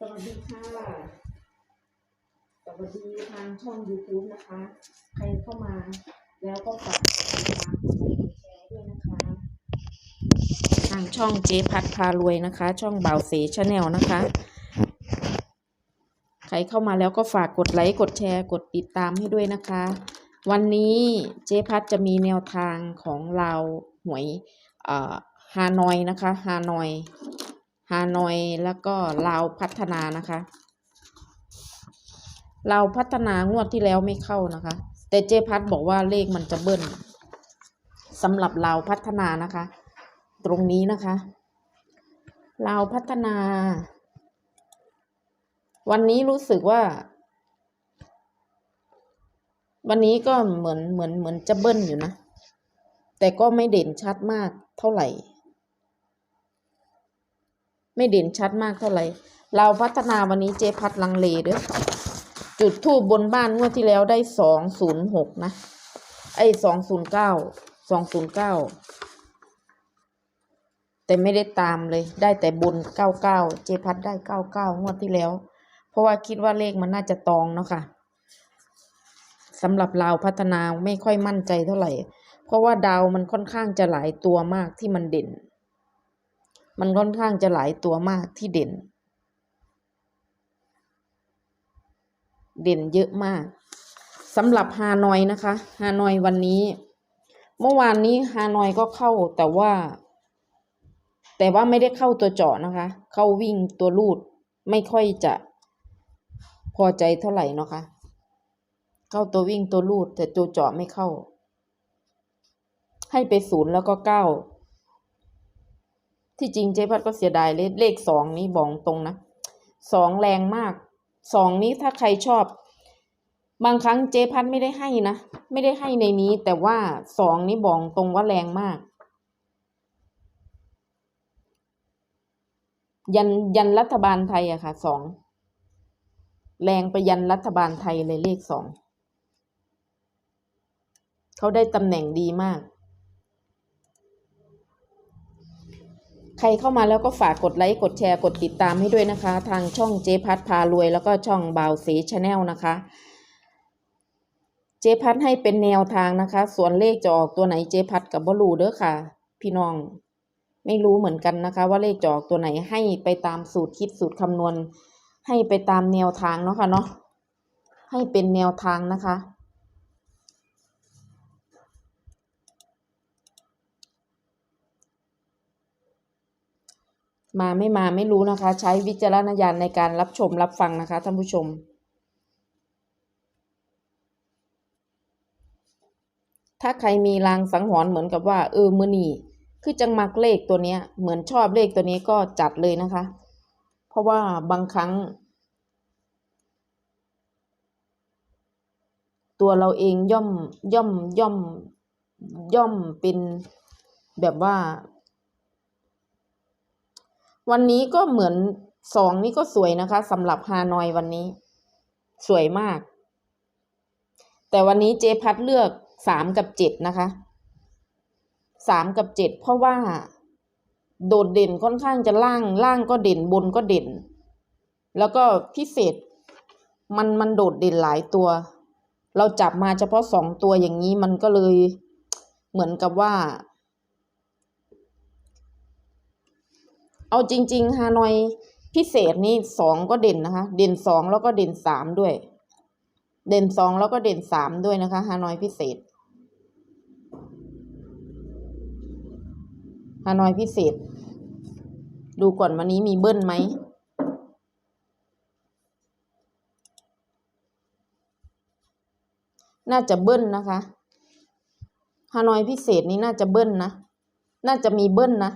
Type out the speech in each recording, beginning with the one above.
สวัสดีค่ะ สวัสดีทางช่อง YouTube นะคะ ใครเข้ามาแล้วก็ฝากติดตามกดไลค์กดแชร์ด้วยนะคะ ทางช่องเจ๊พัดพารวยนะคะ ช่องบ่าวเสชาแนลนะคะ ใครเข้ามาแล้วก็ฝากกดไลค์กดแชร์กดติดตามให้ด้วยนะคะ วันนี้เจ๊พัดจะมีแนวทางของเราหวยอ่อฮานอยนะคะฮานอยฮานอยแล้วก็ลาวพัฒนานะคะเราพัฒนางวดที่แล้วไม่เข้านะคะ แต่เจ๊พัดบอกว่าเลขมันจะเบิ้ลสำหรับเราพัฒนานะคะ ตรงนี้นะคะ เราพัฒนา วันนี้รู้สึกว่า วันนี้ก็เหมือนเหมือนเหมือนจะเบิ้ลอยู่นะ แต่ก็ไม่เด่นชัดมากเท่าไหร่ ไม่เด่นชัดมากเท่าไหร่ เราพัฒนาวันนี้เจพัดลังเลเด้อจุดทูบบนบ้านงวดที่แล้วได้สองศูนย์หกนะ ไอ้สองศูนย์เก้าสองศูนย์เก้า แต่ไม่ได้ตามเลย ได้แต่บนเก้าเก้าเจพัดได้เก้าเก้างวดที่แล้ว เพราะว่าคิดว่าเลขมันน่าจะตองเนาะค่ะสำหรับเราวพัฒนาไม่ค่อยมั่นใจเท่าไหร่ เพราะว่าดาวมันค่อนข้างจะหลายตัวมากที่มันเด่น มันค่อนข้างจะหลายตัวมากที่เด่น เด่นเยอะมากสำหรับฮานอยนะคะ ฮานอยวันนี้ เมื่อวานนี้ฮานอยก็เข้าแต่ว่า แต่ว่าไม่ได้เข้าตัวเจาะนะคะ เข้าวิ่งตัวลูดไม่ค่อยจะพอใจเท่าไหร่นะคะ เข้าตัววิ่งตัวลูด แต่ตัวเจาะไม่เข้า ให้ไปศูนย์แล้วก็เก้าที่จริงเจ๊พัดก็เสียดายเลขเลขสองนี้บอกตรงนะสองแรงมากสองนี้ถ้าใครชอบ บางครั้งเจ๊พัดไม่ได้ให้นะ ไม่ได้ให้ในนี้ แต่ว่าสองนี้บอกตรงว่าแรงมาก ยันยันรัฐบาลไทยอะค่ะสองแรงไปยันรัฐบาลไทยเลยเลขสองเขาได้ตำแหน่งดีมาก ใครเข้ามาแล้วก็ฝากกดไลค์ กดแชร์ กดติดตามให้ด้วยนะคะ ทางช่องเจ๊พัดพารวย แล้วก็ช่องบ่าวสีชาแนลนะคะ เจ๊พัดให้เป็นแนวทางนะคะ ส่วนเลขจะออกตัวไหนเจ๊พัดกับบลูเด้อค่ะ พี่น้อง ไม่รู้เหมือนกันนะคะ ว่าเลขจอกตัวไหนให้ไปตามสูตรคิดสูตรคำนวณ ให้ไปตามแนวทางเนาะค่ะเนาะให้เป็นแนวทางนะคะมาไม่มาไม่รู้นะคะ ใช้วิจารณญาณในการรับชมรับฟังนะคะท่านผู้ชม ถ้าใครมีลางสังหรณ์เหมือนกับว่า เออมือนี่ คือจังมักเลขตัวเนี้ย เหมือนชอบเลขตัวนี้ก็จัดเลยนะคะ เพราะว่าบางครั้ง ตัวเราเองย่อมย่อมย่อมย่อมเป็นแบบว่า วันนี้ก็เหมือนสองนี่ก็สวยนะคะสำหรับฮานอยวันนี้ สวยมาก แต่วันนี้เจพัดเลือกสามกับเจ็ดนะคะ สามกับเจ็ดเพราะว่า โดดเด่นค่อนข้างจะล่างล่างก็เด่นบนก็เด่น แล้วก็พิเศษมันมันโดดเด่นหลายตัว เราจับมาเฉพาะสองตัวอย่างนี้มันก็เลยเหมือนกับว่า เอาจริง ๆ ฮานอยพิเศษนี่สองก็เด่นนะคะ เด่นสองแล้วก็เด่นสามด้วย เด่นสองแล้วก็เด่นสามด้วยนะคะฮานอยพิเศษ ฮานอยพิเศษ ดูก่อนวันนี้มีเบิ้ลไหมน่าจะเบิ้ลนะคะฮานอยพิเศษนี้น่าจะเบิ้ลนะ น่าจะมีเบิ้ลนะ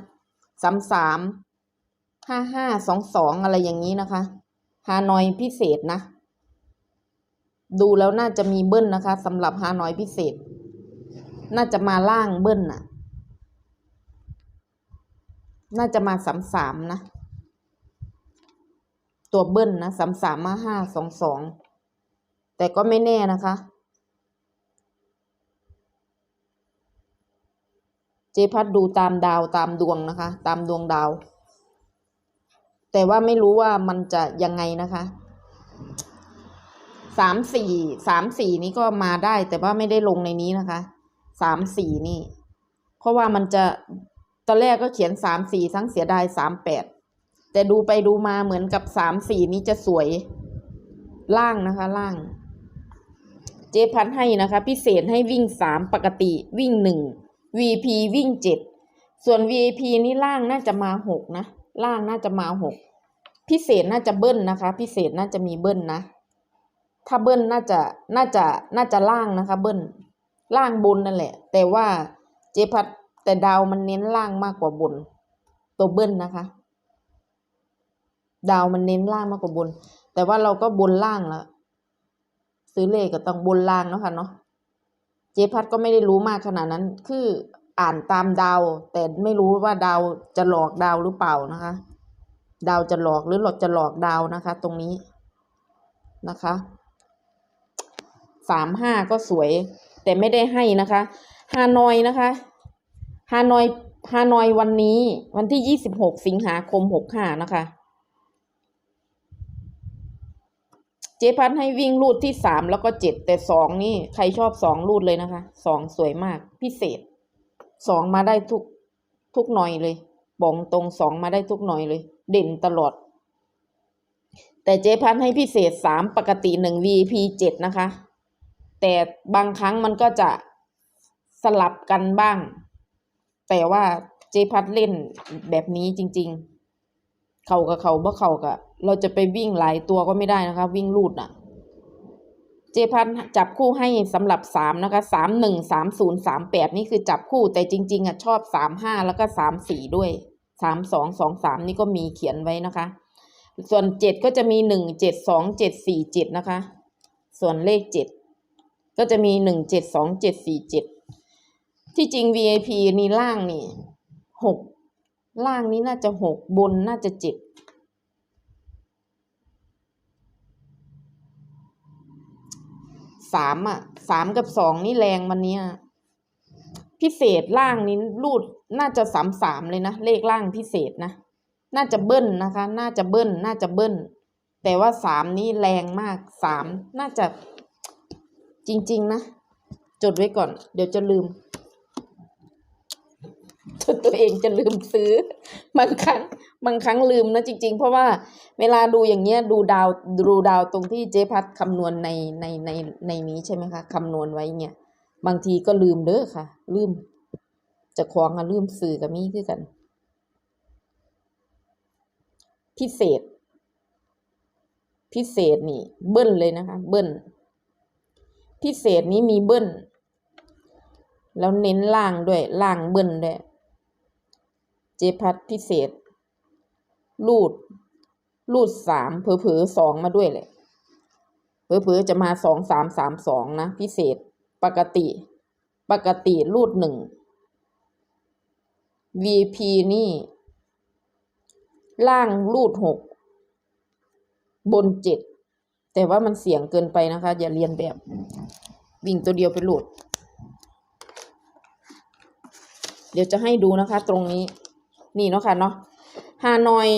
สามสามห้าห้าสองสองอะไรอย่างนี้นะคะฮานอยพิเศษนะ ดูแล้วน่าจะมีเบิ้ลนะคะสำหรับฮานอยพิเศษ น่าจะมาล่างเบิ้ลน่ะ น่าจะมาสามสามนะ ตัวเบิ้ลนะสามสามมาห้าสองสอง แต่ก็ไม่แน่นะคะ เจพัดดูตามดาวตามดวงนะคะ ตามดวงดาว แต่ว่าไม่รู้ว่ามันจะยังไงนะคะสามสี่สามสี่นี้ก็มาได้ แต่ว่าไม่ได้ลงในนี้นะคะสามสี่นี่ เพราะว่ามันจะ ตอนแรกก็เขียนสามสี่ทั้งเสียดายสามแปดแต่ดูไปดูมาเหมือนกับสามสี่นี้จะสวยล่างนะคะ ล่าง เจพัดให้นะคะ พิเศษให้วิ่งสามปกติวิ่งหนึ่ง VP วิ่งเจ็ดส่วน VP นี่ล่างน่าจะมาหกนะล่างน่าจะมาหกพิเศษน่าจะเบิ้ลนะคะ พิเศษน่าจะมีเบิ้ลนะ ถ้าเบิ้ลน่าจะน่าจะน่าจะล่างนะคะ เบิ้ลล่างบนนั่นแหละ แต่ว่าเจพัด แต่ดาวมันเน้นล่างมากกว่าบน ตัวเบิ้ลนะคะ ดาวมันเน้นล่างมากกว่าบน แต่ว่าเราก็บนล่างแล้วซื้อเลขก็ต้องบนล่างเนาะค่ะเนาะเจพัดก็ไม่ได้รู้มากขนาดนั้น คืออ่านตามดาว แต่ไม่รู้ว่าดาวจะหลอกดาวหรือเปล่านะคะ ดาวจะหลอกหรือหลอกจะหลอกดาวนะคะ ตรงนี้นะคะสามห้าก็สวย แต่ไม่ได้ให้นะคะฮานอยนะคะ ฮานอยฮานอยวันนี้ วันที่ยี่สิบหกสิงหาคมหกห้านะคะ เจ๊พัดให้วิ่งรูดที่สามแล้วก็เจ็ดแต่สองนี่ใครชอบสองรูดเลยนะคะสองสวยมาก พิเศษสองมาได้ทุกทุกหน่อยเลยบอกตรงสองมาได้ทุกหน่อยเลย เด่นตลอด แต่เจ๊พัดให้พิเศษสามปกติหนึ่ง VP เจ็ดนะคะ แต่บางครั้งมันก็จะสลับกันบ้าง แต่ว่าเจพัดเล่นแบบนี้จริง ๆ เข่ากับเข่าบ่อเข่ากับเราจะไปวิ่งหลายตัวก็ไม่ได้นะคะ วิ่งลูดอะ เจพันจับคู่ให้สำหรับสามนะคะสามหนึ่งสามศูนย์สามแปดนี่คือจับคู่แต่จริง ๆอะชอบสามห้าแล้วก็สามสี่ด้วยสามสองสองสามนี่ก็มีเขียนไว้นะคะ ส่วนเจ็ดก็จะมีหนึ่งเจ็ดสองเจ็ดสี่เจ็ดนะคะ ส่วนเลขเจ็ดก็จะมีหนึ่งเจ็ดสองเจ็ดสี่เจ็ด ที่จริง VIP นี่ล่างนี่หกล่างนี้น่าจะหกบนน่าจะเจ็ดสามอะสามกับสองนี่แรงวันเนี้ยพิเศษล่างนี้รูดน่าจะสามสามเลยนะเลขล่างพิเศษนะ น่าจะเบิ้ลนะคะ น่าจะเบิ้ล น่าจะเบิ้ล แต่ว่าสามนี่แรงมากสามน่าจะจริง ๆ นะ จดไว้ก่อน เดี๋ยวจะลืม ตัวเองจะลืมซื้อบางครั้งบางครั้งลืมนะจริง ๆ เพราะว่าเวลาดูอย่างเงี้ยดูดาวดูดาวตรงที่เจ๊พัดคำนวณในในในในนี้ใช่ไหมคะคำนวณไว้เนี่ยบางทีก็ลืมเด้อค่ะ ลืม จะคล้องอะลืมสื่อกับมี่คือกัน พิเศษ พิเศษนี่ เบิ้ลเลยนะคะ เบิ้ลพิเศษนี้มีเบิ้ลแล้วเน้นล่างด้วยล่างเบิ้ลด้วย จพัดพิเศษ รูด รูดสามเผลอๆสองมาด้วยเลยเผลอๆจะมาสองสามสามสองนะ พิเศษ ปกติ ปกติรูดหนึ่ง VP นี่ ล่างรูดหกบนเจ็ดแต่ว่ามันเสี่ยงเกินไปนะคะ อย่าเรียนแบบ วิ่งตัวเดียวไปหลดเดี๋ยวจะให้ดูนะคะตรงนี้ นี่เนาะค่ะเนาะฮานอย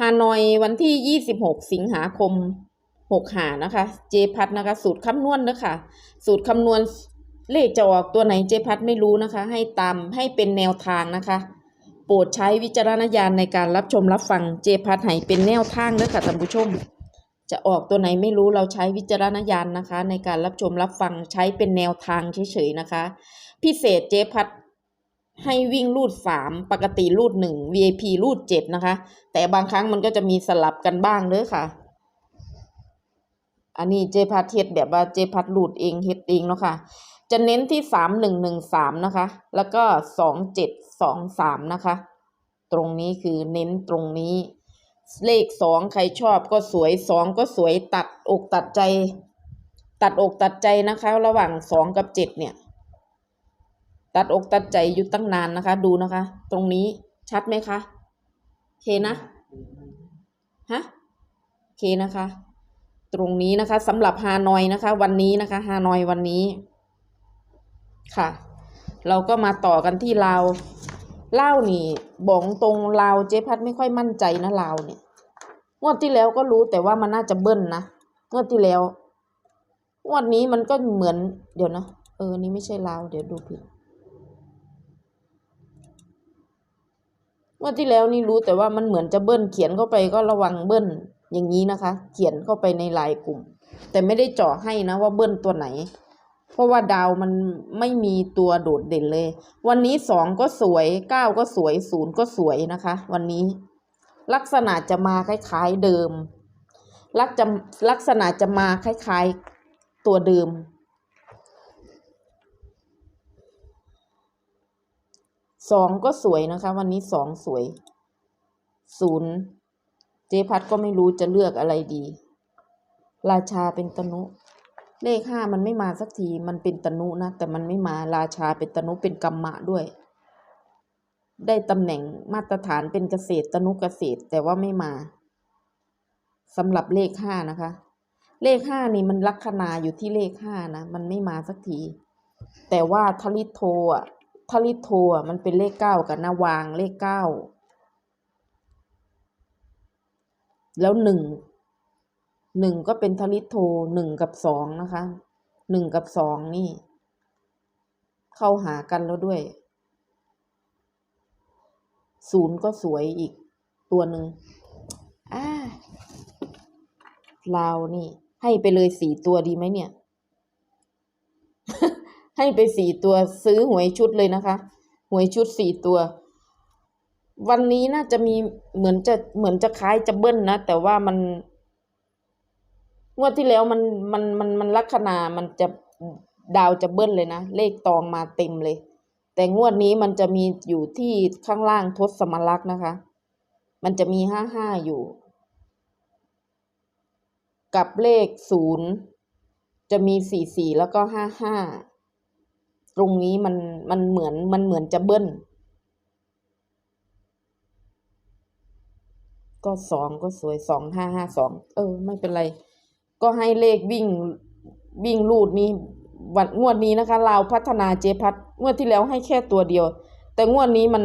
ฮานอยวันที่ยี่สิบหกสิงหาคมหกหานะคะ เจพัดนะคะ สูตรคำนวณนะคะ สูตรคำนวณเลขจะออกตัวไหนเจพัดไม่รู้นะคะ ให้ตามให้เป็นแนวทางนะคะ โปรดใช้วิจารณญาณในการรับชมรับฟังเจพัดให้เป็นแนวทางเด้อค่ะท่านผู้ชม จะออกตัวไหนไม่รู้เราใช้วิจารณญาณนะคะ ในการรับชมรับฟังใช้เป็นแนวทางเฉยๆนะคะ พิเศษเจพัด ให้วิ่งรูดสามปกติรูดหนึ่ง VIP รูดเจ็ดนะคะ แต่บางครั้งมันก็จะมีสลับกันบ้างเด้อค่ะ อันนี้เจพัดเฮ็ดแบบว่าเจพัดรูดเองเฮ็ดเองเนาะค่ะ จะเน้นที่สามหนึ่งหนึ่งสามนะคะ แล้วก็สองเจ็ดสองสามนะคะ ตรงนี้คือเน้นตรงนี้ เลขสองใครชอบก็สวยสองก็สวยตัดอกตัดใจ ตัดอกตัดใจนะคะ ระหว่างสองกับเจ็ดเนี่ย ตัดอกตัดใจอยู่ตั้งนานนะคะ ดูนะคะ ตรงนี้ชัดไหมคะเคนะฮะเคนะคะ ตรงนี้นะคะสำหรับฮานอยนะคะ วันนี้นะคะฮานอยวันนี้ ค่ะ เราก็มาต่อกันที่ลาวลาวนี่บอกตรงลาวเจ๊พัดไม่ค่อยมั่นใจนะลาวเนี่ยงวดที่แล้วก็รู้แต่ว่ามันน่าจะเบิ้ลนะงวดที่แล้วงวดนี้มันก็เหมือนเดี๋ยวนะเออนนี้ไม่ใช่ลาวเดี๋ยวดูผิด งวดที่แล้วนี่รู้แต่ว่ามันเหมือนจะเบิ้ลเขียนเข้าไปก็ระวังเบิ้ลอย่างนี้นะคะ เขียนเข้าไปในลายกลุ่ม แต่ไม่ได้เจาะให้นะว่าเบิ้ลตัวไหน เพราะว่าดาวมันไม่มีตัวโดดเด่นเลย วันนี้สองก็สวยเก้าก็สวยศูนย์ก็สวยนะคะ วันนี้ ลักษณะจะมาคล้าย ๆเดิมลักจะลักษณะจะมาคล้าย ๆตัวเดิม สองก็สวยนะคะ วันนี้สองสวยศูนย์เจพัดก็ไม่รู้จะเลือกอะไรดี ราชาเป็นตนุ เลขห้ามันไม่มาสักทีมันเป็นตนุนะ แต่มันไม่มาราชาเป็นตนุเป็นกรรมะด้วย ได้ตำแหน่งมาตรฐานเป็นเกษตรตนุเกษตรแต่ว่าไม่มาสำหรับเลขห้านะคะ เลขห้านี่มันลัคนาอยู่ที่เลขห้านะ มันไม่มาสักที แต่ว่าทลิโทอะ ทลิโทอะมันเป็นเลขเก้ากับนาวางเลขเก้าแล้วหนึ่งหนึ่งก็เป็นทลิโทหนึ่งกับสองนะคะหนึ่งกับสองนี่ เข้าหากันแล้วด้วยศูนย์ก็สวยอีกตัวหนึ่งอ่าลาวนี่ ให้ไปเลยสี่ตัวดีไหมเนี่ย ให้ไปสี่ตัวซื้อหวยชุดเลยนะคะ หวยชุดสี่ตัว วันนี้น่าจะมีเหมือนจะเหมือนจะคล้ายจะเบิ้ลนะ แต่ว่ามันงวดที่แล้วมันมันมันมันลัคนามันจะดาวจะเบิ้ลเลยนะ เลขตองมาเต็มเลย แต่งวดนี้มันจะมีอยู่ที่ข้างล่างทศสมลักษ์นะคะ มันจะมีห้าห้าอยู่ กับเลขศูนย์จะมีสี่สี่แล้วก็ห้าห้า ตรงนี้มันมันเหมือนมันเหมือนจะเบิ้ล ก็สองก็สวยสองห้าห้าสองเออ ไม่เป็นไร ก็ให้เลขวิ่งวิ่งลูดนี้วันงวดนี้นะคะลาวพัฒนาเจพัดงวดที่แล้วให้แค่ตัวเดียว แต่งวดนี้มัน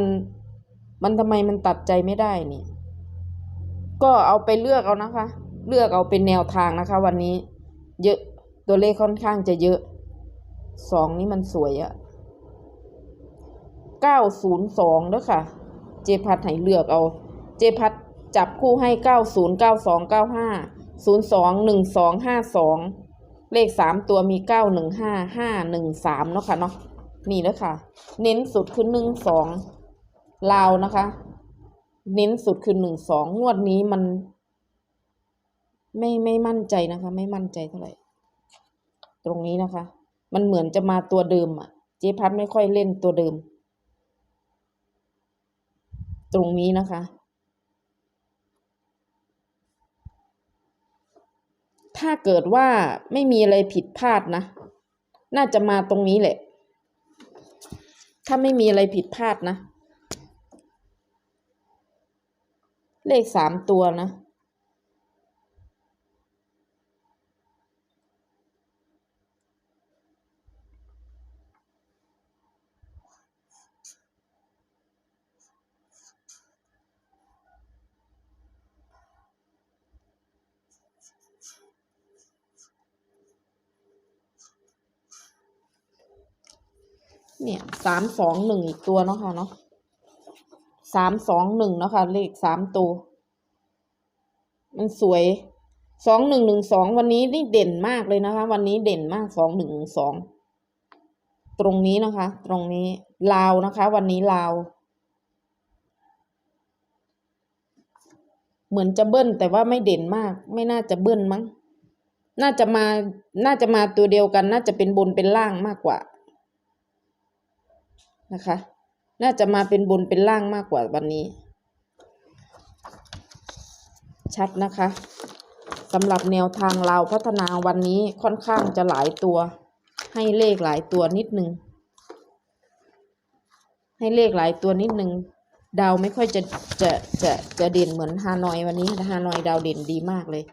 มันทำไมมันตัดใจไม่ได้นี่ ก็เอาไปเลือกเอานะคะ เลือกเอาเป็นแนวทางนะคะ วันนี้ เยอะตัวเลขค่อนข้างจะเยอะ สองนี่มันสวยอะเก้าศูนย์สองด้วยค่ะ เจพัดให้เลือกเอา เจพัดจับคู่ให้เก้าศูนย์เก้าสองเก้าห้าศูนย์สองหนึ่งสองห้าสองเลขสามตัวมีเก้าหนึ่งห้าห้าหนึ่งสามเนาะค่ะเนาะนี่แล้วค่ะ เน้นสุดคือหนึ่งสองลาวนะคะ เน้นสุดคือหนึ่งสองงวดนี้มัน ไม่ไม่มั่นใจนะคะ ไม่มั่นใจเท่าไหร่ ตรงนี้นะคะ มันเหมือนจะมาตัวเดิมอะ เจ๊พัดไม่ค่อยเล่นตัวเดิม ตรงนี้นะคะ ถ้าเกิดว่าไม่มีอะไรผิดพลาดนะ น่าจะมาตรงนี้แหละ ถ้าไม่มีอะไรผิดพลาดนะ เลขสามตัวนะ เนี่ยสามสองหนึ่งอีกตัวเนาะค่ะเนาะสามสองหนึ่งเนาะค่ะเลขสามตัว มันสวยสองหนึ่งหนึ่งสองวันนี้นี่เด่นมากเลยนะคะ วันนี้เด่นมากสองหนึ่งหนึ่งสองตรงนี้นะคะ ตรงนี้ลาวนะคะ วันนี้ลาว เหมือนจะเบิ้ลแต่ว่าไม่เด่นมาก ไม่น่าจะเบิ้ลมั้ง น่าจะมา น่าจะมาตัวเดียวกัน น่าจะเป็นบนเป็นล่างมากกว่า นะคะ น่าจะมาเป็นบนเป็นล่างมากกว่าวันนี้ ชัดนะคะสำหรับแนวทางเราพัฒนาวันนี้ค่อนข้างจะหลายตัว ให้เลขหลายตัวนิดนึง ให้เลขหลายตัวนิดนึงดาวไม่ค่อยจะจะจะจะเด่นเหมือนฮานอยวันนี้ฮานอยดาวเด่นดีมากเลย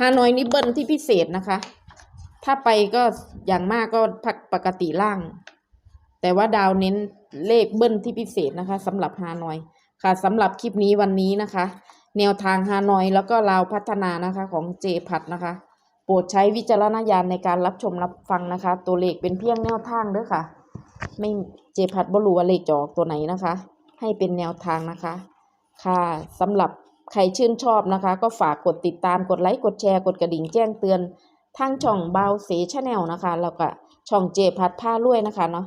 ฮานอยนี่เบิ้ลที่พิเศษนะคะ ถ้าไปก็อย่างมากก็พักปกติล่าง แต่ว่าดาวเน้นเลขเบิ้ลที่พิเศษนะคะสำหรับฮานอยค่ะสำหรับคลิปนี้วันนี้นะคะ แนวทางฮานอยแล้วก็ลาวพัฒนานะคะของเจพัดนะคะ โปรดใช้วิจารณญาณในการรับชมรับฟังนะคะ ตัวเลขเป็นเพียงแนวทางเด้อค่ะ ไม่เจพัดบรูว่าเลขจะออกตัวไหนนะคะ ให้เป็นแนวทางนะคะ ค่ะสำหรับใครชื่นชอบนะคะ ก็ฝากกดติดตามกดไลค์กดแชร์กดกระดิ่งแจ้งเตือนทางช่องเบาเสชแนลนะคะ แล้วก็ช่องเจพัดผ้าล้วยนะคะเนาะ